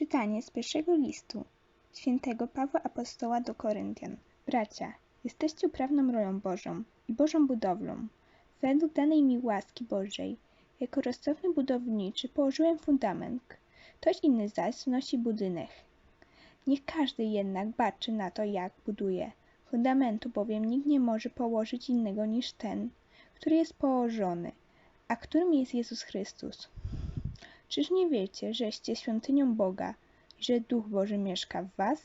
Czytanie z pierwszego listu świętego Pawła Apostoła do Koryntian. Bracia, jesteście uprawną rolą Bożą i Bożą budowlą. Według danej mi łaski Bożej, jako roztropny budowniczy położyłem fundament, ktoś inny zaś wznosi budynek. Niech każdy jednak baczy na to, jak buduje. Fundamentu bowiem nikt nie może położyć innego niż ten, który jest położony, a którym jest Jezus Chrystus. Czyż nie wiecie, żeście świątynią Boga że Duch Boży mieszka w was?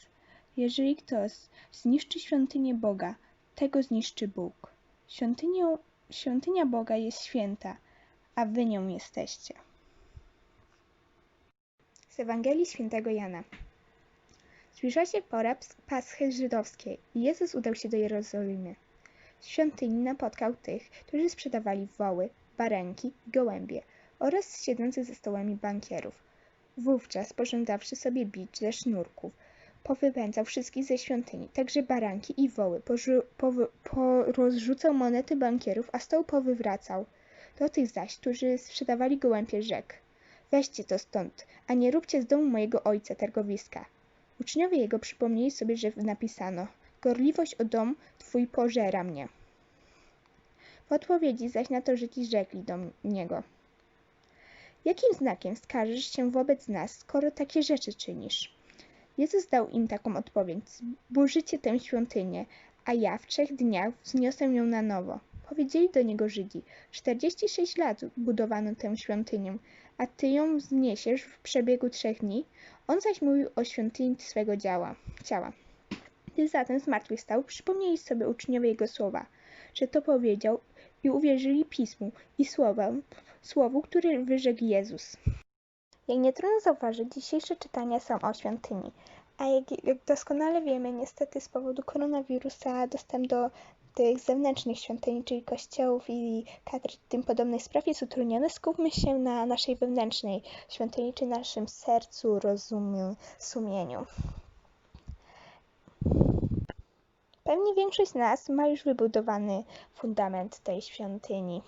Jeżeli ktoś zniszczy świątynię Boga, tego zniszczy Bóg. Świątynią, świątynia Boga jest święta, a wy nią jesteście. Z Ewangelii Świętego Jana. Zbliża się pora Paschy żydowskiej i Jezus udał się do Jerozolimy. W świątyni napotkał tych, którzy sprzedawali woły, baranki i gołębie oraz siedzących za stołami bankierów. Wówczas, pożądawszy sobie bić ze sznurków, powypędzał wszystkich ze świątyni, także baranki i woły, porozrzucał monety bankierów, a stoł powywracał. Do tych zaś, którzy sprzedawali gołębie, rzekł Weźcie to stąd, a nie róbcie z domu mojego ojca targowiska. Uczniowie jego przypomnieli sobie, że napisano Gorliwość o dom twój pożera mnie. W odpowiedzi zaś na to Żydzi rzekli do niego Jakim znakiem skarżysz się wobec nas, skoro takie rzeczy czynisz? Jezus dał im taką odpowiedź. Burzycie tę świątynię, a ja w trzech dniach wzniosę ją na nowo. Powiedzieli do niego Żydzi. 46 lat budowano tę świątynię, a ty ją wzniesiesz w przebiegu trzech dni? On zaś mówił o świątyni swego działa, ciała. Gdy zatem zmartwychwstał, przypomnieli sobie uczniowie jego słowa, że to powiedział i uwierzyli Pismu i słowom, słowu, które wyrzekł Jezus. Jak nie trudno zauważyć, dzisiejsze czytania są o świątyni. A jak, jak doskonale wiemy, niestety z powodu koronawirusa dostęp do tych zewnętrznych świątyni, czyli kościołów i katedr tym podobnych spraw jest utrudniony. Skupmy się na naszej wewnętrznej świątyni, czy naszym sercu, rozumiu, sumieniu. Pewnie większość z nas ma już wybudowany fundament tej świątyni.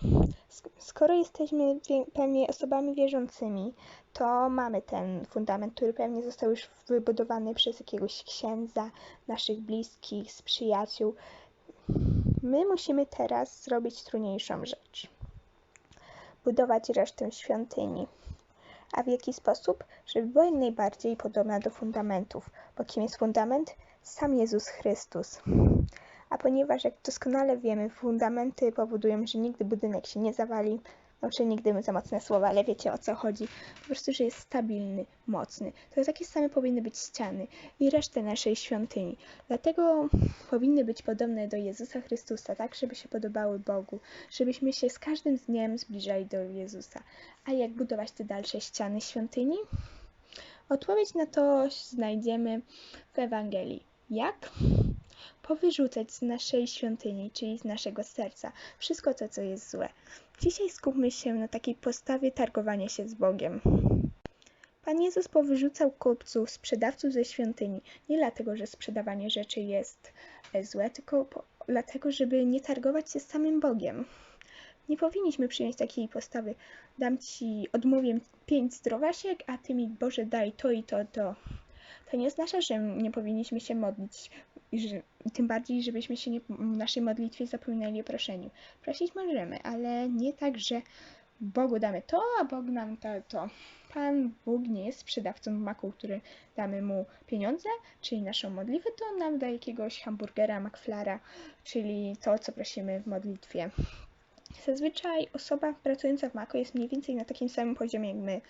Skoro jesteśmy pewnie osobami wierzącymi, to mamy ten fundament, który pewnie został już wybudowany przez jakiegoś księdza, naszych bliskich, z przyjaciół. My musimy teraz zrobić trudniejszą rzecz. Budować resztę świątyni. A w jaki sposób? Żeby była najbardziej podobna do fundamentów. Bo kim jest fundament? Sam Jezus Chrystus. A ponieważ, jak doskonale wiemy, fundamenty powodują, że nigdy budynek się nie zawali, znaczy nigdy za mocne słowa, ale wiecie o co chodzi. Po prostu, że jest stabilny, mocny. To takie same powinny być ściany i resztę naszej świątyni. Dlatego powinny być podobne do Jezusa Chrystusa, tak, żeby się podobały Bogu, żebyśmy się z każdym dniem zbliżali do Jezusa. A jak budować te dalsze ściany świątyni? Odpowiedź na to znajdziemy w Ewangelii. Jak? Powyrzucać z naszej świątyni, czyli z naszego serca, wszystko to, co jest złe. Dzisiaj skupmy się na takiej postawie targowania się z Bogiem. Pan Jezus powyrzucał kupców, sprzedawców ze świątyni, nie dlatego, że sprzedawanie rzeczy jest e, złe, tylko po, dlatego, żeby nie targować się z samym Bogiem. Nie powinniśmy przyjąć takiej postawy. Dam ci, odmówię pięć zdrowasiek, a ty mi Boże daj to i to, to. To nie oznacza, że nie powinniśmy się modlić, że, tym bardziej, żebyśmy się nie, w naszej modlitwie zapominali o proszeniu. Prosić możemy, ale nie tak, że Bogu damy to, a Bóg nam to, to. Pan Bóg nie jest sprzedawcą maku, który damy mu pieniądze, czyli naszą modlitwę, to on nam da jakiegoś hamburgera, McFlara, czyli to, co prosimy w modlitwie. Zazwyczaj osoba pracująca w Mako jest mniej więcej na takim samym poziomie jak my.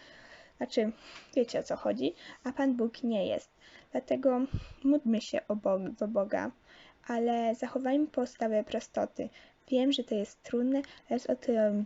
Znaczy, wiecie o co chodzi, a Pan Bóg nie jest. Dlatego módlmy się o Bog, do Boga, ale zachowajmy postawę prostoty. Wiem, że to jest trudne, ale o tym